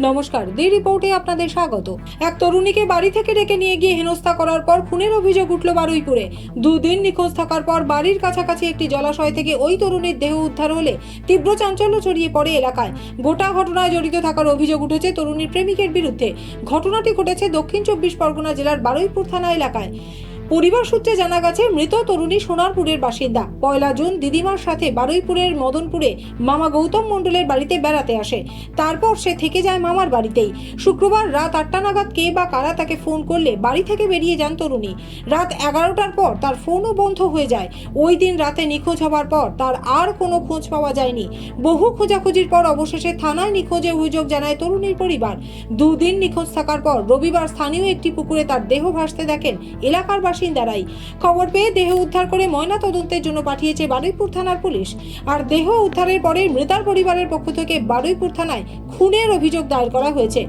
নমস্কার দি রিপোর্টে আপনাদের স্বাগত। এক তরুণীকে বাড়ি থেকে ডেকে নিয়ে গিয়ে হেনস্থা করার পর খুনের অভিযোগ উঠল বারুইপুরে। দুদিন নিখোঁজ থাকার পর বাড়ির কাছাকাছি একটি জলাশয় থেকে ওই তরুণীর দেহ উদ্ধার হলে তীব্র চাঞ্চল্য ছড়িয়ে পড়ে এলাকায়। গোটা ঘটনায় জড়িত থাকার অভিযোগ উঠেছে তরুণীর প্রেমিকের বিরুদ্ধে। ঘটনাটি ঘটেছে দক্ষিণ চব্বিশ পরগনা জেলার বারুইপুর থানা এলাকায়। পরিবার সূত্রে জানা গেছে, মৃত তরুণী সোনারপুরের বাসিন্দা। পয়লা জুন দিদিমার সাথে বারুইপুরের মদনপুরে মামা গৌতম মণ্ডলের বাড়িতে বেড়াতে আসে। তারপর সে থেকে যায় মামার বাড়িতেই। শুক্রবার রাত আটটা নাগাদ কে বা কারা তাকে ফোন করলে বাড়ি থেকে বেরিয়ে যান তরুণী। রাত এগারোটার পর তার ফোনও বন্ধ হয়ে যায়। ওই দিন রাতে নিখোঁজ হওয়ার পর তার আর কোনো খোঁজ পাওয়া যায়নি। বহু খোঁজাখুঁজির পর অবশেষে থানায় নিখোঁজে অভিযোগ জানায় তরুণীর পরিবার। দুদিন নিখোঁজ থাকার পর রবিবার স্থানীয় একটি পুকুরে তার দেহ ভাসতে দেখেন এলাকার বাসিন্দারাই। খবর পেয়ে দেহ উদ্ধার করে ময়না তদন্তের জন্য পাঠিয়েছে বারুইপুর থানার পুলিশ। আর দেহ উদ্ধারের পরে মৃতার পরিবারের পক্ষ থেকে বারুইপুর থানায় খুনের অভিযোগ দায়ের করা হয়েছে।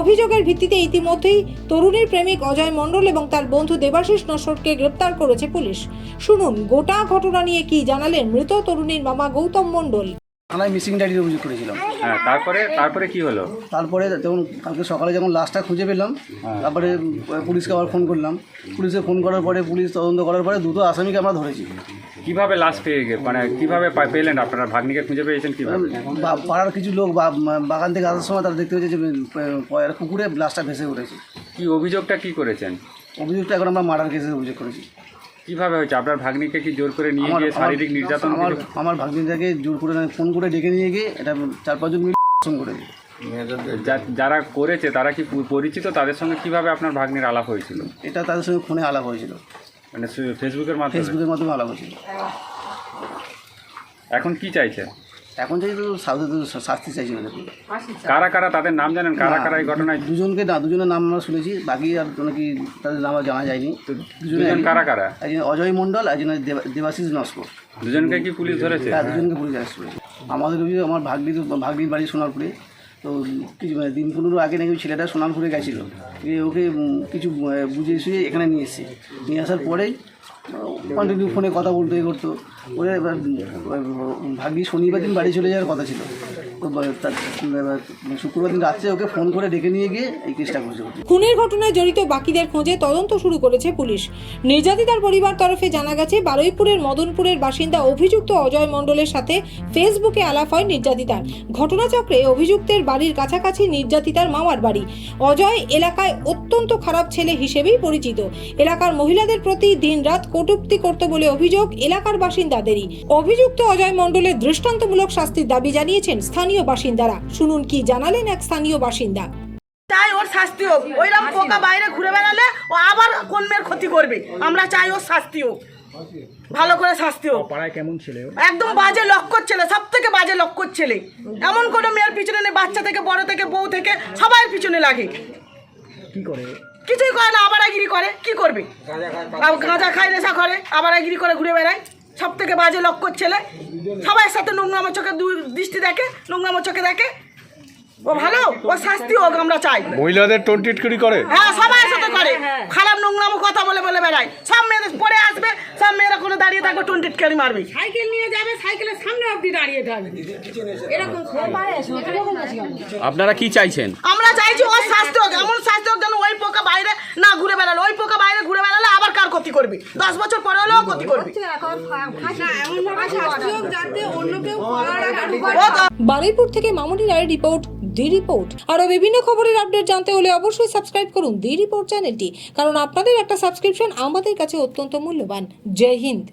অভিযোগের ভিত্তিতে ইতিমধ্যেই তরুণীর প্রেমিক অজয় মণ্ডল এবং তার বন্ধু দেবাশিস নস্করকে গ্রেপ্তার করেছে পুলিশ। শুনুন, গোটা ঘটনা নিয়ে কি জানালেন মৃত তরুণীর মামা গৌতম মণ্ডল। থানায় মিসিং ডায়েরির অভিযোগ করেছিলাম। হ্যাঁ তারপরে তারপরে কি হলো? তারপরে যখন কালকে সকালে যখন লাশটা খুঁজে পেলাম তারপরে পুলিশকে আবার ফোন করলাম। পুলিশে ফোন করার পরে পুলিশ তদন্ত করার পরে দুটো আসামিকে আমরা ধরেছি। কীভাবে লাশ পেয়ে গে মানে কীভাবে পা- পেলেন? আপনারা ভাগ্নিকে খুঁজে পেয়েছেন কীভাবে? বা- পাড়ার কিছু লোক বা- বাগান থেকে আসার সময় তারা দেখতে পেয়েছে যে প- পুকুরে লাশটা ভেসে উঠেছে। কি অভিযোগটা কি করেছেন? অভিযোগটা এখন আমরা মার্ডার কেসে অভিযোগ করেছি। কীভাবে হয়েছে? আপনার ভাগ্নিকে কি জোর করে নিয়ে গিয়ে শারীরিক নির্যাতন আমার আমার ভাগ্নিটাকে জোর করে ফোন করে ডেকে নিয়ে গিয়ে এটা চার পাঁচজন মিলে ফোন করে যা- যারা করেছে তারা কি পরিচিত? তাদের সঙ্গে কীভাবে আপনার ভাগ্নির আলাপ হয়েছিল? এটা তাদের সঙ্গে ফোনে আলাপ হয়েছিল। মানে ফেসবুকের মাধ্যমে? ফেসবুকের মাধ্যমে আলাপ হয়েছিল। এখন কি চাইছে এখন যদি তো সাউথে তো শাস্তি চাইছিল দেখুন কারা কারা তাদের নাম জানেন? কারা কারা এই ঘটনায়? দুজনকে না দুজনের নাম আমরা শুনেছি বাকি আর নাকি তাদের নাম আর জানা যায়নি। তো দুজন কারা কারা? একজন অজয় মণ্ডল একজন দেবা- দেবাশিস নস্কর। দুজনকে কি পুলিশ ধরেছে? হ্যাঁ দুজনকে পুলিশ অ্যারেস্ট করেছে আমাদের অভিযোগ আমার ভাগ্নি তো ভাগ্নির বাড়ি সোনারপুরে। তো কিছু মানে দিন পনেরো আগে নাকি ছেলেটা সোনারপুরে গেছিল। ওকে কিছু বুঝিয়ে শুয়ে এখানে নিয়ে এসেছি। নিয়ে আসার পরেই কন্টিনিউ ফোনে কথা বলতে করতো। ওরা ভাগ্যি শনিবার দিন বাড়ি চলে যাওয়ার কথা ছিল। শুক্রবার দিন রাত্রে ওকে ফোন করে ডেকে নিয়ে গিয়ে এই কেসটা করছে খুনের ঘটনায় জড়িত বাকিদের খোঁজে তদন্ত শুরু করেছে পুলিশ। নির্যাতিতার পরিবার তরফে জানা গেছে, বারুইপুরের মদনপুরের বাসিন্দা অভিযুক্ত অজয় মণ্ডলের সাথে ফেসবুকে আলাপ হয় নির্যাতিতার। ঘটনাচক্রে অভিযুক্তের বাড়ির কাছাকাছি নির্যাতিতার মামার বাড়ি। অজয় এলাকায় অত্যন্ত খারাপ ছেলে হিসেবেই পরিচিত। এলাকার মহিলাদের প্রতি দিনরাত কটূক্তি করত বলে অভিযোগ এলাকার বাসিন্দাদেরই। অভিযুক্ত অজয় মণ্ডলের দৃষ্টান্তমূলক শাস্তির দাবি জানিয়েছেন স্থানীয় বাসিন্দারা। শুনুন কি জানালেন এক স্থানীয় বাসিন্দা। চাই ওর শাস্তি হোক। ওইরকম পোকা বাইরে ঘুরে বেড়ালে ও আবার কোন মেয়ের ক্ষতি করবে? আমরা চাই ওর শাস্তি হোক। ভালো করে শাস্তি হোক। পাড়ায় কেমন ছিল একদম বাজে লক্ষ্য ছেলে সব থেকে বাজে লক্ষ্য ছেলে। এমন কোনো মেয়ের পিছনে নেই বাচ্চা থেকে বড় থেকে বউ থেকে সবাই পিছনে লাগে। কি করে? কিছুই করে না আবার আবারাগিরি করে। কি করবে? গাঁজা খায় নেশা করে আবারাগিরি করে ঘুরে বেড়ায়। সব থেকে বাজে লক্ষ্য ছেলে। সবার সাথে নোংরামো চোখে দৃষ্টি দেখে নোংরামো চোখে দেখে। ও ভালো? ও শাস্তি হোক আমরা চাই। মহিলাদের টোন টিটকিরি করে? হ্যাঁ সবার সাথে করে। খারাপ নোংরামো কথা বলে বলে বেড়ায়। সব মেয়েদের পরে আসবে সব মেয়েরা কোনো দাঁড়িয়ে থাকবে টোনটিট কেড়ি মারবে। সাইকেল নিয়ে যাবে সাইকেলের সামনে অবধি দাঁড়িয়ে থাকবে। এরকম আপনারা কি চাইছেন? চাইছি শাস্তি হোক, এমন শাস্তি হোক যেন ওই পোকা বাইরে না ঘুরে বেড়ালো। ওই পোকা বাইরে ঘুরে বেড়ালে আবার কার ক্ষতি করবে? দশ বছর পরে হলেও ক্ষতি করবে। বারুইপুর থেকে মামুনি রায়ের রিপোর্ট, দি রিপোর্ট। আরও বিভিন্ন খবরের আপডেট জানতে হলে অবশ্যই সাবস্ক্রাইব করুন দি রিপোর্ট চ্যানেলটি, কারণ আপনাদের একটা সাবস্ক্রিপশন আমাদের কাছে অত্যন্ত মূল্যবান। জয় হিন্দ।